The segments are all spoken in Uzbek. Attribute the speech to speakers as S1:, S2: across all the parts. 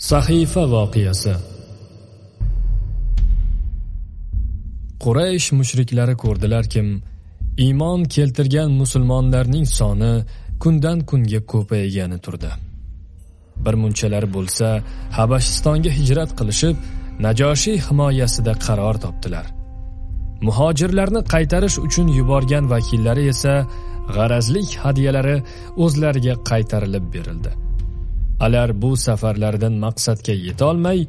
S1: sahifa voqeasi. Quraysh mushriklari ko'rdilarkim iymon keltirgan musulmonlarning soni kundan kunga ko'paygani turdi bir munchalar bo'lsa habashistonga hijrat qilishib najoshiy himoyasida qaror topdilar. Muhojirlarni qaytarish uchun yuborgan vakillari esa g'arazlik hadyalari o'zlariga qaytarilib berildi. Alar bu safarlardan maqsadga yetolmay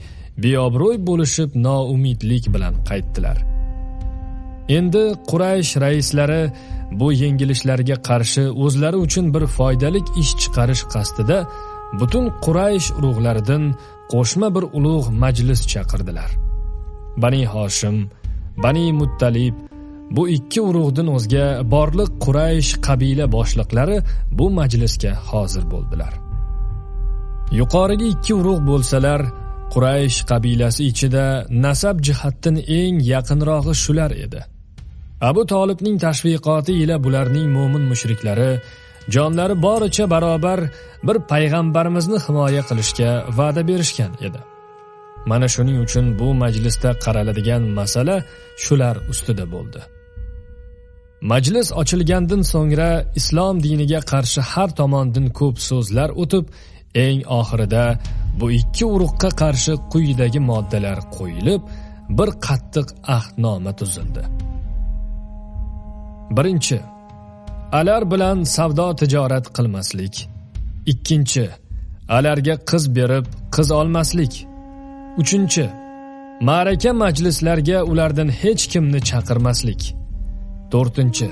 S1: beobro'y bo'lishib noumidlik bilan qaytdilar. Endi quraysh raislari bu yengilishlarga qarshi o'zlari uchun bir foydali ish chiqarish qasdida butun quraysh urug'laridan qo'shma bir ulug' majlis chaqirdilar. Bani hoshim bani muttalib bu ikki urug'dan o'zga borliq quraysh qabila boshliqlari bu majlisga hozir bo'ldilar. Yuqoriga ikki urug' bo'lsalar quraysh qabilasi ichida nasab jihatdan eng yaqinrog'i shular edi. Abu tolibning tashviqoti ila bularning mo'min mushriklari jonlari boricha barobar bir payg'ambarimizni himoya qilishga va'da berishgan edi. Mana shuning uchun bu majlisda qaraladigan masala shular ustida bo'ldi. Majlis ochilgandan so'ngra islom diniga qarshi har tomondan ko'p so'zlar o'tib eng oxirida bu ikki urug'qa qarshi quyidagi moddalar qo'yilib bir qattiq ahdnoma tuzildi. Birinchi alar bilan savdo tijorat qilmaslik. Ikkinchi alarga qiz berib qiz olmaslik. Uchinchi ma'raka majlislarga ulardan hech kimni chaqirmaslik. To'rtinchi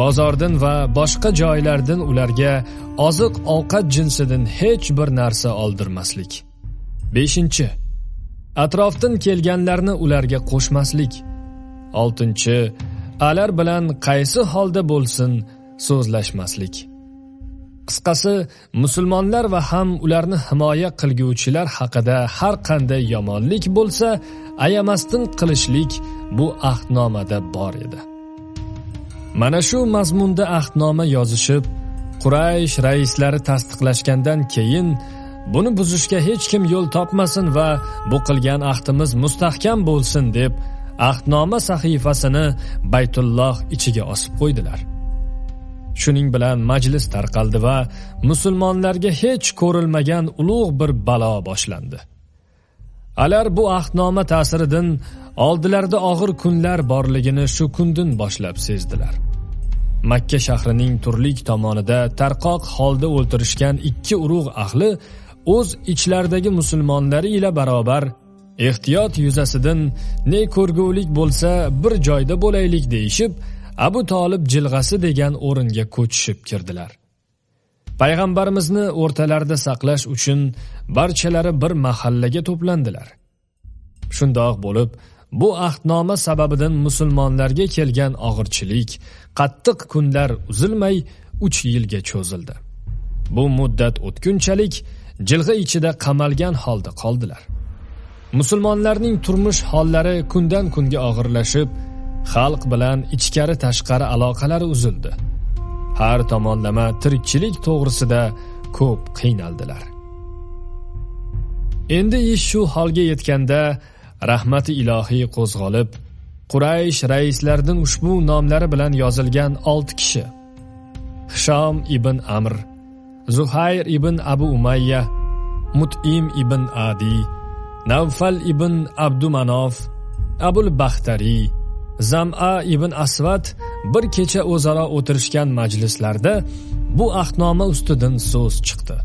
S1: bozordan va boshqa joylardan ularga oziq ovqat jinsidan hech bir narsa oldirmaslik. Beshinchi atrofdan kelganlarni ularga qo'shmaslik. Oltinchi alar bilan qaysi holda bo'lsin so'zlashmaslik. Qisqasi musulmonlar va ham ularni himoya qilguvchilar haqida har qanday yomonlik bo'lsa ayamasdan qilishlik bu ahdnomada bor edi. Mana shu mazmunda ahdnoma yozishib quraysh raislari tasdiqlashgandan keyin buni buzishga hech kim yo'l topmasin va bu qilgan ahdimiz mustahkam bo'lsin deb ahdnoma sahifasini baytulloh ichiga osib qo'ydilar. Shuning bilan majlis tarqaldi va musulmonlarga hech ko'rilmagan ulug' bir balo boshlandi. Alar bu ahdnoma ta'siridan oldilarida og'ir kunlar borligini shu kundan boshlab sezdilar. Makka shahrining turlik tomonida tarqoq holda o'ltirishgan ikki urug' ahli o'z ichlaridagi musulmonlari ila barobar ehtiyot yuzasidan ne ko'rgulik bo'lsa bir joyda bo'laylik deyishib abu tolib jilg'asi degan o'ringa ko'chishib kirdilar. Payg'ambarimizni o'rtalarida saqlash uchun barchalari bir mahallaga to'plandilar. Shundoq bo'lib bu ahdnoma sababidan musulmonlarga kelgan og'irchilik qattiq kunlar uzilmay uch yilga cho'zildi. Bu muddat o'tgunchalik jilg'a ichida qamalgan holda qoldilar. Musulmonlarning turmush hollari kundan kunga og'irlashib xalq bilan ichkari tashqari aloqalari uzildi. Har tomonlama tirikchilik to'g'risida ko'p qiynaldilar. Endi ish shu holga yetganda rahmati ilohiy qo'zg'olib quraysh raislaridan ushbu nomlari bilan yozilgan olti kishi hishom ibn amr zuhayr ibn abu umayya mutim ibn adi navfal ibn abdumanof abul baxtariy zama ibn asvat bir kecha o'zaro o'tirishgan majlislarda bu ahdnoma ustidan so'z chiqdi.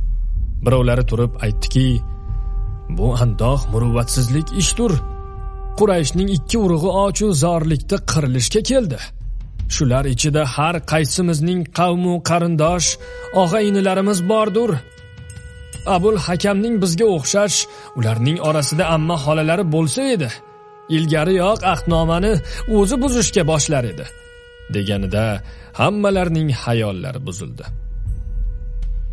S1: Birovlari turib aytdiki bu andoq muruvvatsizlik ishdir. Qurayshning ikki urug'i ochu zorlikda qirilishga keldi. Shular ichida har qaysimizning qavmu qarindosh og'a inilarimiz bordur abul hakamning bizga o'xshash ularning orasida amma xolalari bo'lsa edi. Ilgariyoq ahdnomani o'zi buzishga boshlar edi. Deganida hammalarning hayollari buzildi.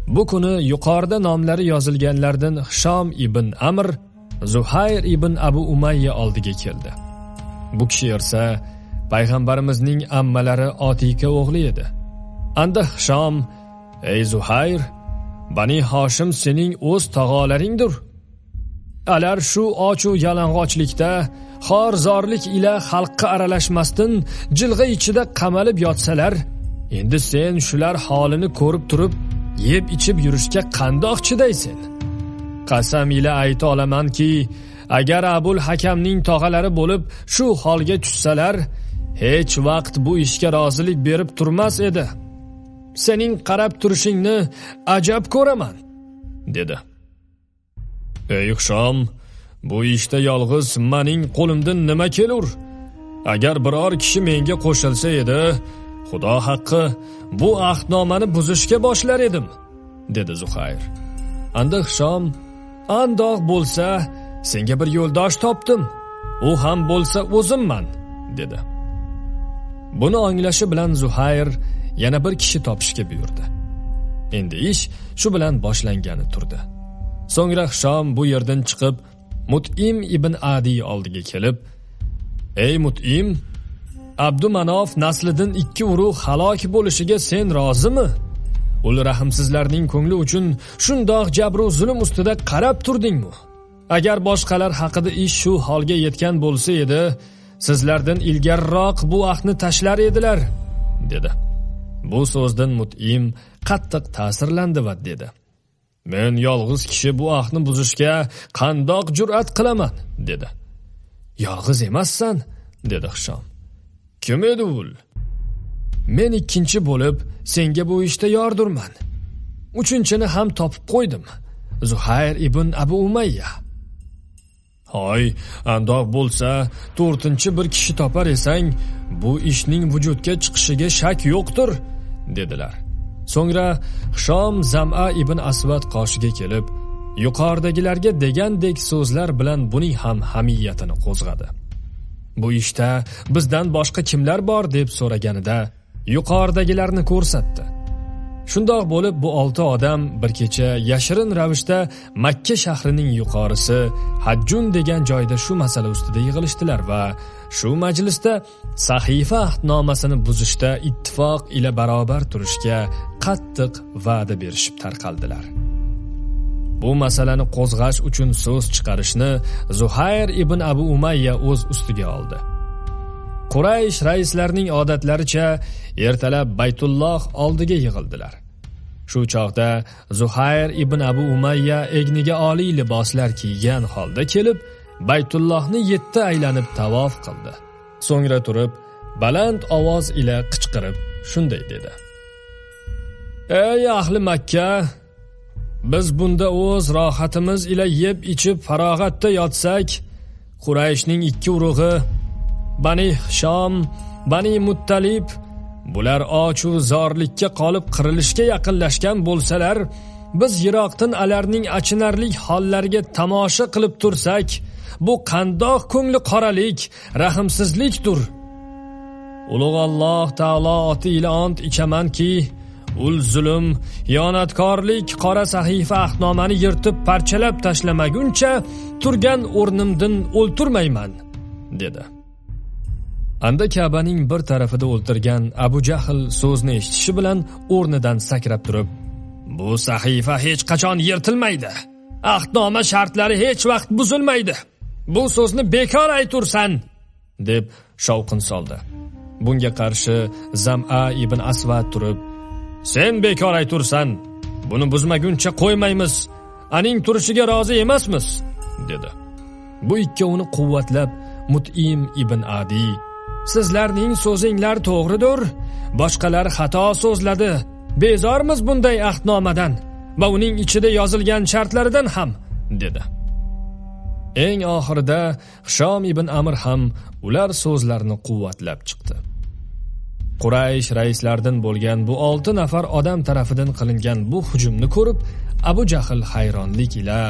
S1: Bu kuni yuqorida nomlari yozilganlardan hishom ibn amr zuhayr ibn abu umayya oldiga keldi. Bu kishi esa payg'ambarimizning ammalari otika o'g'li edi. Anda hishom ey zuhayr bani hoshim sening o'z tog'olaringdir. Alar shu ochu yalang'ochlikda xor zorlik ila xalqqa aralashmasdan jilg'a ichida qamalib yotsalar endi sen shular holini ko'rib turib yeb ichib yurishga qandoq chidaysen qasam ila ayta olamanki agar abul hakamning tog'alari bo'lib shu holga tushsalar hech vaqt bu ishga rozilik berib turmas edi. Sening qarab turishingni ajab ko'raman dedi. Ey hushom bu ishda yolg'iz mening qo'limdan nima kelur? Agar biror kishi menga qo'shilsa edi xudo haqqi bu ahdnomani buzishga boshlar edim dedi zuhayr. Anda Hishom, andoq bo'lsa senga bir yo'ldosh topdim. U ham bo'lsa o'zimman dedi. Buni anglashi bilan zuhayr yana bir kishi topishga buyurdi. Endi ish shu bilan boshlangani turdi. So'ngra Hishom bu yerdan chiqib mutim ibn adiy oldiga kelib ey mutim abdumanof naslidan ikki urug' halok bo'lishiga sen rozimi? Ul rahmsizlarning ko'ngli uchun shundoq jabru zulm ustida qarab turdingmi? Agar boshqalar haqida ish shu holga yetgan bo'lsa edi sizlardan ilgariroq bu ahdni tashlar edilar dedi. Bu so'zdan mutim qattiq ta'sirlandi va dedi. Men yolg'iz kishi bu ahni buzishga qandoq jur'at qilaman dedi. Yolg'iz emassan dedi hishom kim edi ul? Men ikkinchi bo'lib senga bu ishda yordurman. Uchinchini ham topib qo'ydim. Zuhayr ibn abu umayya. Hoy andoq bo'lsa to'rtinchi bir kishi topar esang bu ishning vujudga chiqishiga shak yo'qdir dedilar. So'ngra hishom zama ibn asvad qoshiga kelib yuqoridagilarga degandek so'zlar bilan buning ham hamiyatini qo'zg'adi. Bu ishda bizdan boshqa kimlar bor deb so'raganida yuqoridagilarni ko'rsatdi. Shundoq bo'lib bu olti odam bir kecha yashirin ravishda makka shahrining yuqorisi hajjun degan joyda shu masala ustida yig'ilishdilar va shu majlisda sahifa ahdnomasini buzishda ittifoq ila barobar turishga qattiq va'da berishib tarqaldilar. Bu masalani qo'zg'ash uchun so'z chiqarishni zuhayr ibn abu umayya o'z ustiga oldi. Quraysh raislarining odatlaricha ertalab baytulloh oldiga yig'ildilar. Shu chog'da zuhayr ibn abu umayya egniga oliy liboslar kiygan holda kelib baytullohni yetti aylanib tavof qildi. So'ngra turib baland ovoz ila qichqirib shunday dedi. Ey ahli makka biz bunda o'z rohatimiz ila yeb ichib farog'atda yotsak qurayshning ikki urug'i bani shom bani muttalib bular ochu zorlikka qolib qirilishga yaqinlashgan bo'lsalar biz yiroqdan alarning achinarli hollariga tomosha qilib tursak bu qandoq ko'ngli qoralik rahmsizlikdir. Ulug' alloh taolo oti ila ont ichamanki ul zulm xiyonatkorlik qora sahifa ahdnomani yirtib parchalab tashlamaguncha turgan o'rnimdan o'lturmayman dedi. Anda kabaning bir tarafida o'ltirgan abu jahl so'zni eshitishi bilan o'rnidan sakrab turib bu sahifa hech qachon yirtilmaydi. Ahdnoma shartlari hech vaqt buzilmaydi. Bu so'zni bekor aytursan deb shovqin soldi. Bunga qarshi zama ibn asvad turib sen bekor aytursan buni buzmaguncha qo'ymaymiz. Aning turishiga rozi emasmiz dedi. Bu ikkovini quvvatlab mutim ibn adiy sizlarning so'zinglar to'g'ridir boshqalar xato so'zladi. Bezormiz bunday ahdnomadan va uning ichida yozilgan shartlaridan ham dedi. Eng oxirida hishom ibn amir ham ular so'zlarini quvvatlab chiqdi. Quraysh raislaridan bo'lgan bu olti nafar odam tarafidan qilingan bu hujumni ko'rib abu jahl hayronlik ila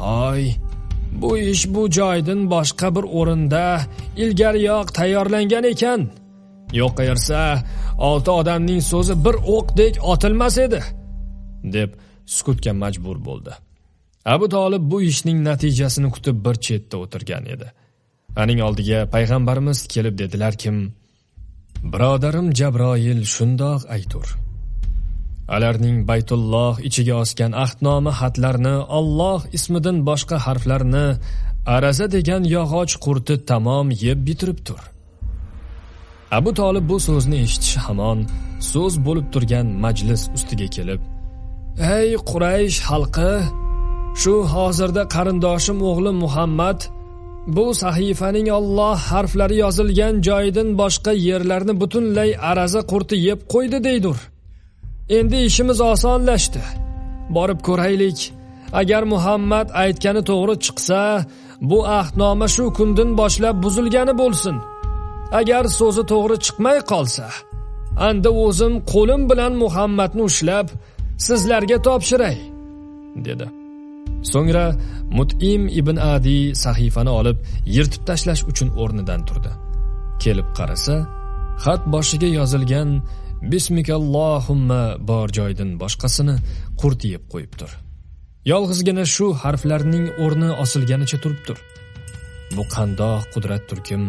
S1: hoy bu ish bu joydan boshqa bir o'rinda ilgariyoq tayyorlangan ekan. Yo'qayirsa olti odamning so'zi bir o'qdek otilmas edi deb sukutga majbur bo'ldi. Abu tolib bu ishning natijasini kutib bir chetda o'tirgan edi. Aning oldiga payg'ambarimiz kelib dedilarkim birodarim jabroil shundoq aytur. Alarning baytulloh ichiga osgan ahdnoma xatlarni Alloh ismidan boshqa harflarni araza degan yog'och qurti tamom yeb bitiribdir abu tolib bu so'zni eshitishi hamon so'z bo'lib turgan majlis ustiga kelib ey quraysh xalqi shu hozirda qarindoshim o'g'li muhammad bu sahifaning Alloh harflari yozilgan joyidan boshqa yerlarni butunlay araza qurti yeb qo'ydi deydur. Endi ishimiz osonlashdi. Borib ko'raylik. Agar muhammad aytgani to'g'ri chiqsa bu ahdnoma shu kundan boshlab buzilgani bo'lsin. Agar so'zi to'g'ri chiqmay qolsa anda o'zim qo'lim bilan muhammadni ushlab sizlarga topshiray dedi. So'ngra mutim ibn adi sahifani olib yirtib tashlash uchun o'rnidan turdi. Kelib qarasa xat boshiga yozilgan bismikallohumma bor joydan boshqasini qurt yeb qo'yibdir. Yolg'izgina shu harflarning o'rni osilganicha turibdir. Bu qandoq qudrat turkim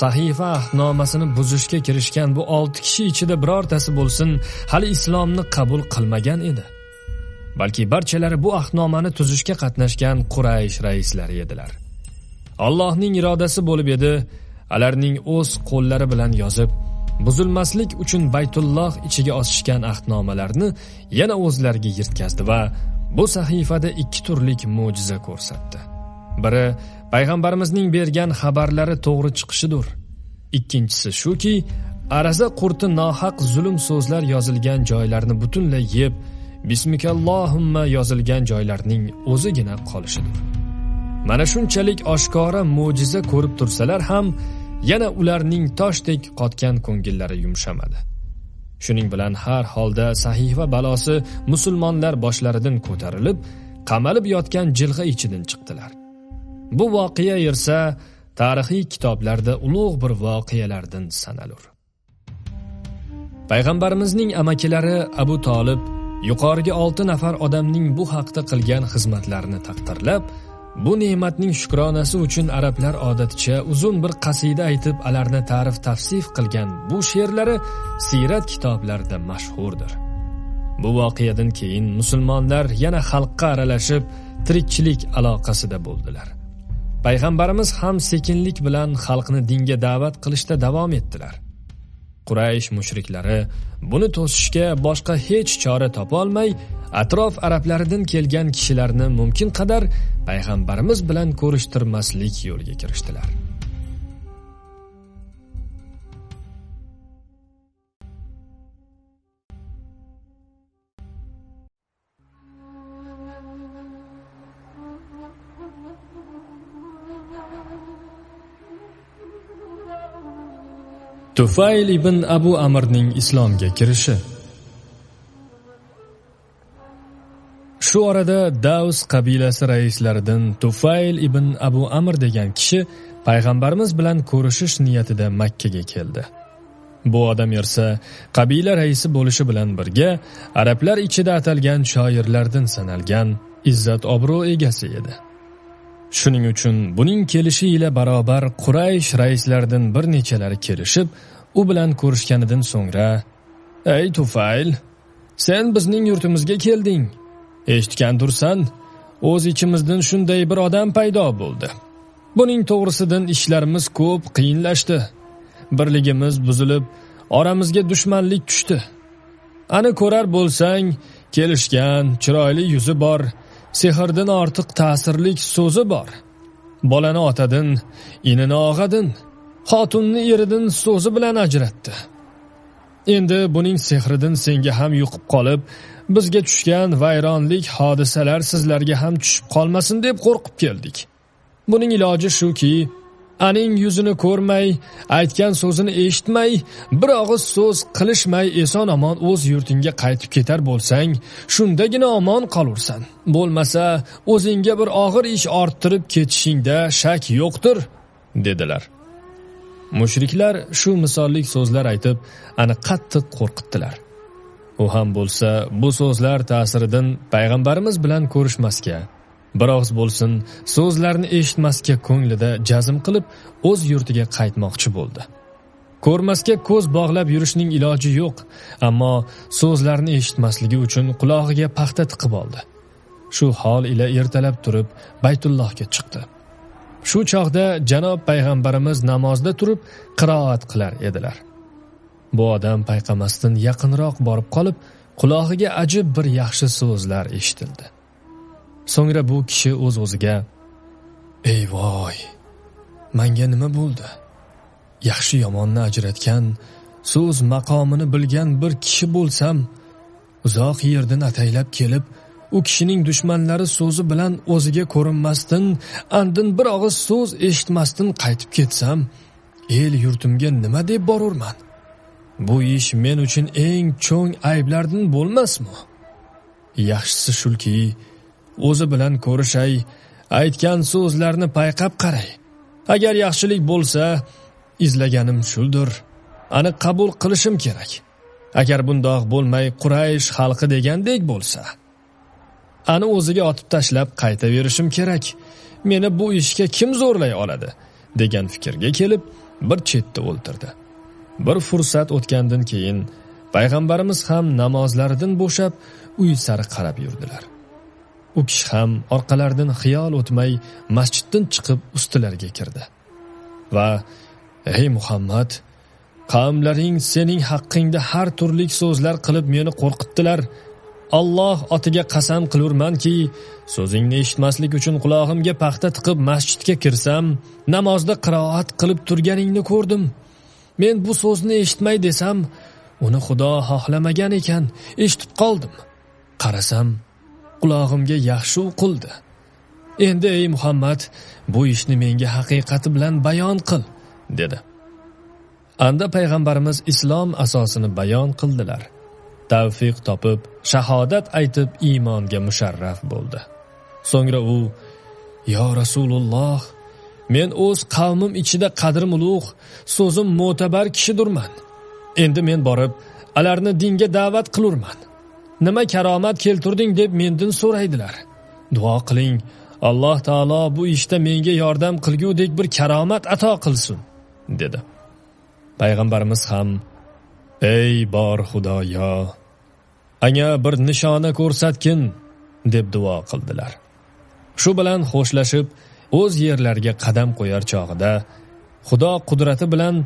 S1: sahifa ahdnomasini buzishga kirishgan bu olti kishi ichida birortasi bo'lsin hali islomni qabul qilmagan edi. Balki barchalari bu ahdnomani tuzishga qatnashgan quraysh raislari edilar. Allohning irodasi bo'lib edi alarning o'z qo'llari bilan yozib buzilmaslik uchun baytulloh ichiga osishgan ahdnomalarni yana o'zlariga yirtkazdi va bu sahifada ikki turlik mo'jiza ko'rsatdi. Biri payg'ambarimizning bergan xabarlari to'g'ri chiqishidir ikkinchisi shuki araza qurti nohaq zulm so'zlar yozilgan joylarni butunlay yeb bismikallohimma yozilgan joylarning o'zigina qolishidir. Mana shunchalik oshkora mo'jiza ko'rib tursalar ham yana ularning toshdek qotgan ko'ngillari yumshamadi. Shuning bilan har holda sahifa balosi musulmonlar boshlaridan ko'tarilib qamalib yotgan jilg'a ichidan chiqdilar. Bu voqea esa tarixiy kitoblarda ulug' bir voqealardan sanalur. Payg'ambarimizning amakilari abu tolib yuqoriga olti nafar odamning bu haqda qilgan xizmatlarini taqdirlab bu ne'matning shukronasi uchun arablar odaticha uzun bir qasida aytib alarni ta'rif tafsif qilgan bu she'rlari siyrat kitoblarida mashhurdir. Bu voqeadan keyin musulmonlar yana xalqqa aralashib tirikchilik aloqasida bo'ldilar. Payg'ambarimiz ham sekinlik bilan xalqni dinga da'vat qilishda davom etdilar. Quraysh mushriklari buni to'sishga boshqa hech chora topolmay atrof arablaridan kelgan kishilarni mumkin qadar payg'ambarimiz bilan ko'rishtirmaslik yo'liga kirishdilar. Tufayl ibn abu amirning islomga kirishi. Shu orada davs qabilasi raislaridan tufayl ibn abu amir degan kishi payg'ambarimiz bilan ko'rishish niyatida makkaga keldi. Bu odam esa qabila raisi bo'lishi bilan birga arablar ichida atalgan shoirlardan sanalgan izzat obro' egasi edi. Shuning uchun buning kelishi ila barobar quraysh raislaridan bir nechalari kelishib u bilan ko'rishganidan so'ngra ey tufayl sen bizning yurtimizga kelding. Eshitgandirsan o'z ichimizdan shunday bir odam paydo bo'ldi. Buning to'g'risidan ishlarimiz ko'p qiyinlashdi. Birligimiz buzilib oramizga dushmanlik tushdi. Ani ko'rar bo'lsang kelishgan chiroyli yuzi bor sehrdan ortiq ta'sirlik so'zi bor. Bolani otadin inini og'adin xotinni eridin so'zi bilan ajratdi. Endi buning sehridan senga ham yuqib qolib bizga tushgan vayronlik hodisalar sizlarga ham tushib qolmasin deb qo'rqib keldik. Buning iloji shuki aning yuzini ko'rmay aytgan so'zini eshitmay bir og'iz so'z qilishmay eson omon o'z yurtingga qaytib ketar bo'lsang shundagina omon qolursan. Bo'lmasa o'zingga bir og'ir ish orttirib ketishingda shak yo'qdir dedilar. Mushriklar shu misollik so'zlar aytib ani qattiq qo'rqitdilar. U ham bo'lsa bu so'zlar ta'siridan payg'ambarimiz bilan ko'rishmasga biroz bo'lsin so'zlarni eshitmasga ko'nglida jazm qilib o'z yurtiga qaytmoqchi bo'ldi. Ko'rmasga ko'z bog'lab yurishning iloji yo'q ammo so'zlarni eshitmasligi uchun qulog'iga paxta tiqib oldi. Shu hol ila ertalab turib baytullohga chiqdi. Shu chog'da janob payg'ambarimiz namozda turib qiroat qilar edilar. Bu odam payqamasdan yaqinroq borib qolib qulog'iga ajib bir yaxshi so'zlar eshitildi. So'ngra bu kishi o'z o'ziga ey voy manga nima bo'ldi? Yaxshi yomonni ajratgan so'z maqomini bilgan bir kishi bo'lsam uzoq yerdan ataylab kelib u kishining dushmanlari so'zi bilan o'ziga ko'rinmasdan andin bir og'iz so'z eshitmasdan qaytib ketsam el yurtimga nima deb borurman? Bu ish men uchun eng cho'ng ayblardan bo'lmasmi? Yaxshisi shulki o'zi bilan ko'rishay aytgan so'zlarni payqab qaray. Agar yaxshilik bo'lsa izlaganim shuldir. Ani qabul qilishim kerak. Agar bundoq bo'lmay quraysh xalqi degandek bo'lsa ani o'ziga otib tashlab qaytaverishim kerak. Meni bu ishga kim zo'rlay oladi? degan fikrga kelib bir chetda o'ltirdi. Bir fursat o'tgandan keyin payg'ambarimiz ham namozlaridan bo'shab uy sari qarab yurdilar. U kishi ham orqalaridan xiyol o'tmay masjiddan chiqib ustilariga kirdi va ey muhammad qavmlaring sening haqqingda har turli so'zlar qilib meni qo'rqitdilar Alloh otiga qasam qilurmanki, so'zingni eshitmaslik uchun qulog'imga paxta tiqib masjidga kirsam, namozda qiroat qilib turganingni ko'rdim. Men bu so'zni eshitmay desam, uni Xudo xohlamagan ekan, eshitib qoldim. Qarasam, qulog'imga yaxshi uqildi. Endi ey Muhammad, bu ishni menga haqiqati bilan bayon qil, dedi. Anda payg'ambarimiz islom asosini bayon qildilar. tavfiq topib shahodat aytib iymonga musharraf bo'ldi so'ngra u yo rasululloh men o'z qavmim ichida qadrim ulug' so'zim mo'tabar kishidurman endi men borib alarni dinga da'vat qilurman nima karomat keltirding deb mendan so'raydilar. Duo qiling alloh taolo bu ishda menga yordam qilgudek bir karomat ato qilsin dedi. Payg'ambarimiz ham ey bor xudoyo anga bir nishona ko'rsatgin deb duo qildilar. Shu bilan xo'shlashib o'z yerlariga qadam qo'yar chog'ida xudo qudrati bilan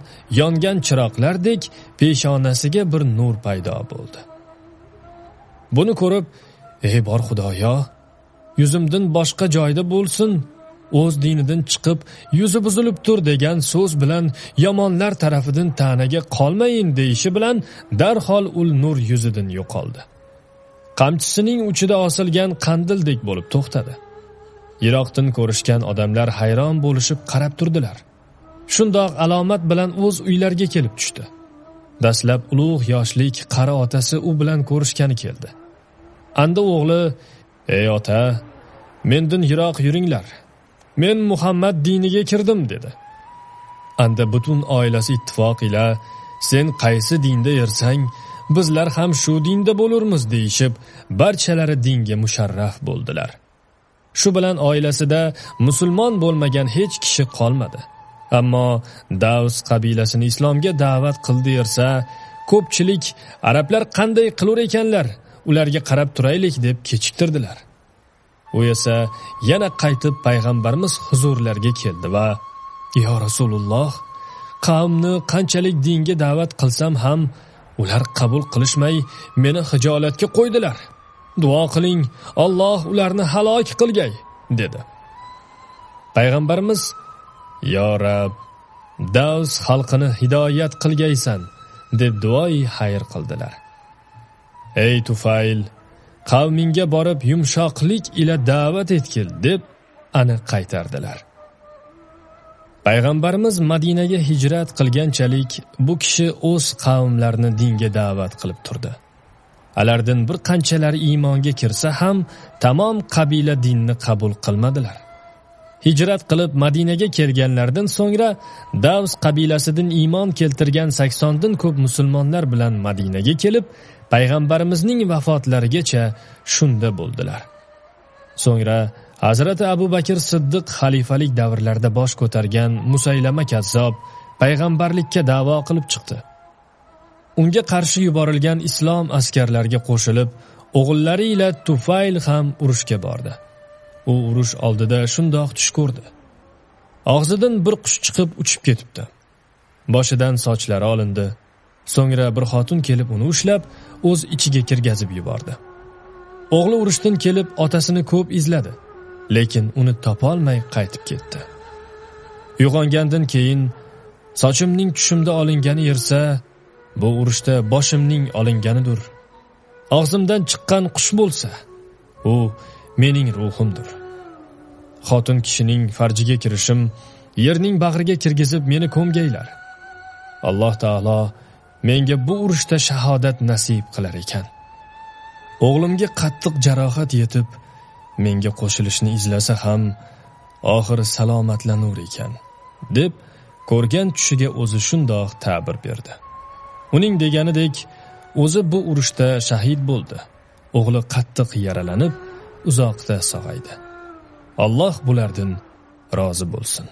S1: yongan chiroqlardek peshonasiga bir nur paydo bo'ldi. Buni ko'rib ey bor xudoyo yuzimdan boshqa joyda bo'lsin o'z dinidan chiqib yuzi buzilib tur degan so'z bilan yomonlar tarafidan ta'naga qolmayin deyishi bilan darhol ul nur yuzidan yo'qoldi. Qamchisining uchida osilgan qandildek bo'lib to'xtadi. Yiroqdan ko'rishgan odamlar hayron bo'lishib qarab turdilar. Shundoq alomat bilan o'z uylariga kelib tushdi. Dastlab ulug' yoshlik qari otasi u bilan ko'rishgani keldi. Anda o'g'li ey ota mendan yiroq yuringlar. Men muhammad diniga kirdim dedi. Anda butun oilasi ittifoq ila sen qaysi dinda yursang bizlar ham shu dinda bo'lurmiz deyishib barchalari dinga musharraf bo'ldilar. Shu bilan oilasida musulmon bo'lmagan hech kishi qolmadi. Ammo davs qabilasini islomga da'vat qildi yersa ko'pchilik arablar qanday qilur ekanlar ularga qarab turaylik deb kechiktirdilar. U esa yana qaytib payg'ambarimiz huzurlariga keldi va yo rasululloh qavmni qanchalik dinga da'vat qilsam ham ular qabul qilishmay meni hijolatga qo'ydilar. Duo qiling Alloh ularni halok qilgay dedi. Payg'ambarimiz yo rab davs xalqini hidoyat qilgaysan deb duoi xayr qildilar. Ey tufayl qavmingga borib yumshoqlik ila da'vat etgil deb ani qaytardilar. Payg'ambarimiz madinaga hijrat qilganchalik bu kishi o'z qavmlarini dinga da'vat qilib turdi. Alardan bir qanchalari iymonga kirsa ham tamom qabila dinni qabul qilmadilar. Hijrat qilib madinaga kelganlaridan so'ngra davs qabilasidan iymon keltirgan saksondan ko'p musulmonlar bilan madinaga kelib payg'ambarimizning vafotlarigacha shunda bo'ldilar. So'ngra hazrati abu bakr siddiq xalifalik davrlarida bosh ko'targan musaylama kazzob payg'ambarlikka da'vo qilib chiqdi. Unga qarshi yuborilgan islom askarlariga qo'shilib o'g'illari ila tufayl ham urushga bordi. U urush oldida shundoq tush ko'rdi. Og'zidan bir qush chiqib uchib ketibdi. Boshidan sochlari olindi. So'ngra bir xotin kelib uni ushlab o'z ichiga kirgazib yubordi. O'g'li urushdan kelib otasini ko'p izladi lekin uni topolmay qaytib ketdi. Uyg'ongandan keyin sochimning tushimda olingani yersa bu urushda boshimning olinganidir og'zimdan chiqqan qush bo'lsa u mening ruhimdir. Xotin kishining farjiga kirishim yerning bag'riga kirgizib meni ko'mgaylar. Alloh taolo menga bu urushda shahodat nasib qilar ekan. O'g'limga qattiq jarohat yetib menga qo'shilishni izlasa ham oxiri salomatlanur ekan deb ko'rgan tushiga o'zi shundoq ta'bir berdi. Uning deganidek o'zi bu urushda shahid bo'ldi. O'g'li qattiq yaralanib uzoqda sog'aydi. Alloh bulardan rozi bo'lsin.